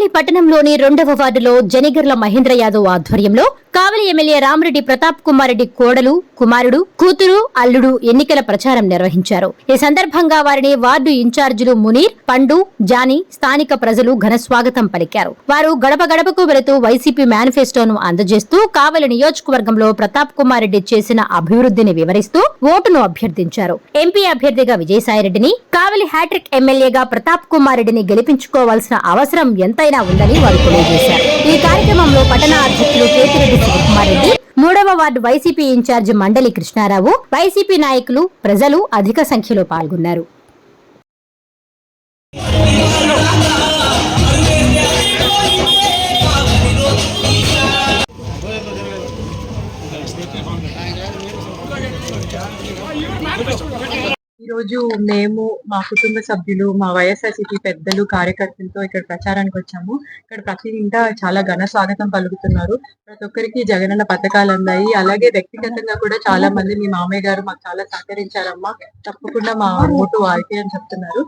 కావలి పట్టణంలోని రెండవ వార్డులో జనిగర్ల మహేంద్ర యాదవ్ ఆధ్వర్యంలో కావలి ఎమ్మెల్యే రామరెడ్డి ప్రతాప్ కుమార్ రెడ్డి కోడలు కుమారుడు కూతురు అల్లుడు ఎన్నికల ప్రచారం నిర్వహించారు. ఈ సందర్భంగా వారిని వార్డు ఇన్ఛార్జీలు మునీర్ పండు జానీ స్థానిక ప్రజలు ఘన స్వాగతం పలికారు. వారు గడప గడపకు వెళుతూ వైసీపీ మేనిఫెస్టోను అందజేస్తూ కావలి నియోజకవర్గంలో ప్రతాప్ కుమార్ రెడ్డి చేసిన అభివృద్ధిని వివరిస్తూ ఓటును అభ్యర్థించారు. ఎంపీ అభ్యర్థిగా విజయసాయిరెడ్డిని కావలి హ్యాట్రిక్ ఎమ్మెల్యేగా ప్రతాప్ కుమార్ రెడ్డిని గెలిపించుకోవాల్సిన అవసరం ఎంతైనా ఉందని వారు తెలియజేశారు. వార్డు వైసీపీ ఇన్ఛార్జ్ మండలి కృష్ణారావు వైసీపీ నాయకులు ప్రజలు అధిక సంఖ్యలో పాల్గొన్నారు. ఈ రోజు మేము మా కుటుంబ సభ్యులు మా వైఎస్ఆర్సీపీ పెద్దలు కార్యకర్తలతో ఇక్కడ ప్రచారానికి వచ్చాము. ఇక్కడ ప్రతి ఇంట చాలా ఘన స్వాగతం పలుకుతున్నారు. ప్రతి ఒక్కరికి జగనన్న పథకాలు అందాయి అలాగే వ్యక్తిగతంగా కూడా చాలా మంది మీ మామయ్య గారు మాకు చాలా సహకరించారమ్మా. తప్పకుండా మా ఓటు వారికి అని చెప్తున్నారు.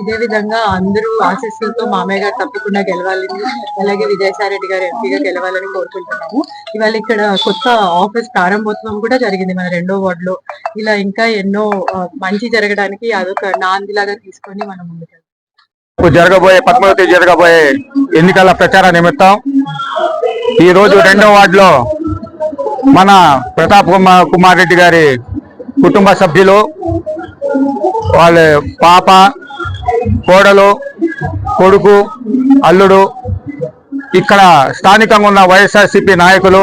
ఇదే విధంగా అందరూ ఆశీస్సులతో మామయ్య గారు తప్పకుండా గెలవాలని అలాగే విజయసాయిరెడ్డి గారు ఎంపీగా గెలవాలని కోరుకుంటున్నాము. ఇవాళ ఇక్కడ కొత్త ఆఫీస్ ప్రారంభోత్సవం కూడా జరిగింది మన రెండో వార్డులో. ఇలా ఇంకా ఎన్నో మంచి మంచి జరగడానికి అదొక నాందిలాగా తీసుకొని మనం ముందుకెళ్తాం జరగబోయే పద్మావతి జరగబోయే ఎన్నికల ప్రచార నిమిత్తం ఈ రోజు రెండో వార్డులో మన ప్రతాప్ కుమార్ కుమార్ రెడ్డి గారి కుటుంబ సభ్యులు వాళ్ళ పాప కోడలు కొడుకు అల్లుడు ఇక్కడ స్థానికంగా ఉన్న వైఎస్ఆర్సీపీ నాయకులు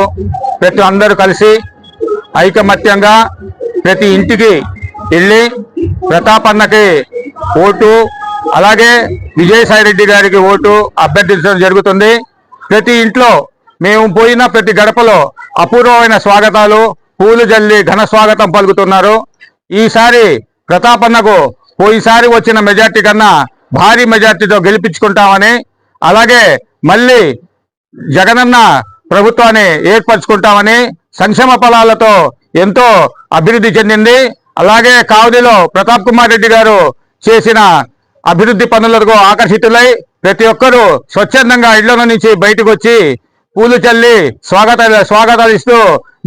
ప్రతి అందరూ కలిసి ఐకమత్యంగా ప్రతి ఇంటికి వెళ్ళి ప్రతాప్ అన్నకి ఓటు అలాగే విజయసాయి రెడ్డి గారికి ఓటు అభ్యర్థించడం జరుగుతుంది. ప్రతి ఇంట్లో మేము పోయిన ప్రతి గడపలో అపూర్వమైన స్వాగతాలు పూలు జల్లి ఘన స్వాగతం పలుకుతున్నారు. ఈసారి ప్రతాప్ అన్నకు పోయిసారి వచ్చిన మెజార్టీ కన్నా భారీ మెజార్టీతో గెలిపించుకుంటామని అలాగే మళ్ళీ జగనన్న ప్రభుత్వాన్ని ఏర్పరచుకుంటామని సంక్షేమ ఫలాలతో ఎంతో అభివృద్ధి చెందింది. అలాగే కావలిలో ప్రతాప్ కుమార్ రెడ్డి గారు చేసిన అభివృద్ధి పనులకు ఆకర్షితులై ప్రతి ఒక్కరూ స్వచ్ఛందంగా ఇళ్ళ నుంచి బయటకు వచ్చి పూలు చల్లి స్వాగతాలు స్వాగతాలు ఇస్తూ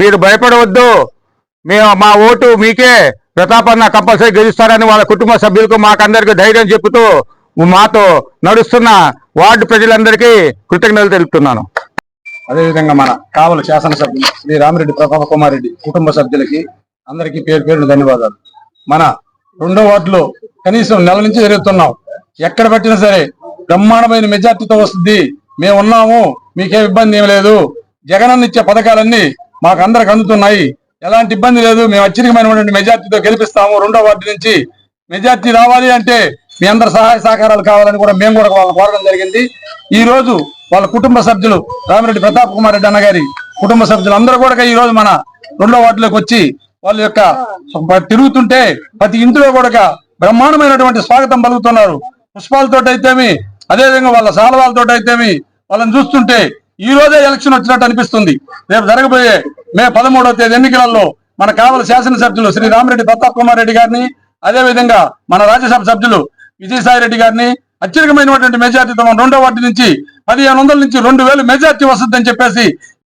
మీరు భయపడవద్దు. మేము మా ఓటు మీకే ప్రతాపన్న కంపల్సరీ గెలుస్తారని వాళ్ళ కుటుంబ సభ్యులకు మాకందరికి ధైర్యం చెబుతూ మాతో నడుస్తున్న వార్డు ప్రజలందరికీ కృతజ్ఞతలు తెలుపుతున్నాను. అదేవిధంగా మన కావల శాసనసభ్యులు శ్రీ రామిరెడ్డి ప్రతాప కుమార్ రెడ్డి కుటుంబ సభ్యులకి అందరికీ పేరు పేరున ధన్యవాదాలు. మన రెండో వార్డులో కనీసం నెల నుంచి జరుగుతున్నాం. ఎక్కడ పెట్టినా సరే బ్రహ్మాండమైన మెజార్టీతో వస్తుంది. మేము ఉన్నాము మీకేం ఇబ్బంది ఏం లేదు. జగనన్న ఇచ్చే పథకాలన్నీ మాకు అందరికి అందుతున్నాయి. ఎలాంటి ఇబ్బంది లేదు మేము అత్యధికమైనటువంటి మెజార్టీతో గెలిపిస్తాము రెండో వార్డు నుంచి. మెజార్టీ రావాలి అంటే మీ అందరి సహాయ సహకారాలు కావాలని కూడా మేము కూడా వాళ్ళని కోరడం జరిగింది. ఈ రోజు వాళ్ళ కుటుంబ సభ్యులు రామిరెడ్డి ప్రతాప్ కుమార్ రెడ్డి అన్నగారి కుటుంబ సభ్యులు అందరూ కూడా ఈ రోజు మన రెండో వార్డులోకి వచ్చి వాళ్ళ యొక్క తిరుగుతుంటే ప్రతి ఇంట్లో కూడా బ్రహ్మాండమైనటువంటి స్వాగతం పలుకుతున్నారు. పుష్పాలతోటైతేమి అదేవిధంగా వాళ్ళ సాలవాలతో అయితేమి వాళ్ళని చూస్తుంటే ఈ రోజే ఎలక్షన్ వచ్చినట్టు అనిపిస్తుంది. రేపు జరగబోయే మే పదమూడవ తేదీ ఎన్నికలలో మన కావల శాసనసభ్యులు శ్రీ రామిరెడ్డి ప్రతాప్ కుమార్ రెడ్డి గారిని అదే విధంగా మన రాజ్యసభ సభ్యులు విజయసాయి రెడ్డి గారిని అత్యధికమైనటువంటి మెజార్టీతో మన రెండో వార్డు నుంచి పదిహేను వందల నుంచి రెండు వేలు మెజార్టీ వస్తుందని చెప్పేసి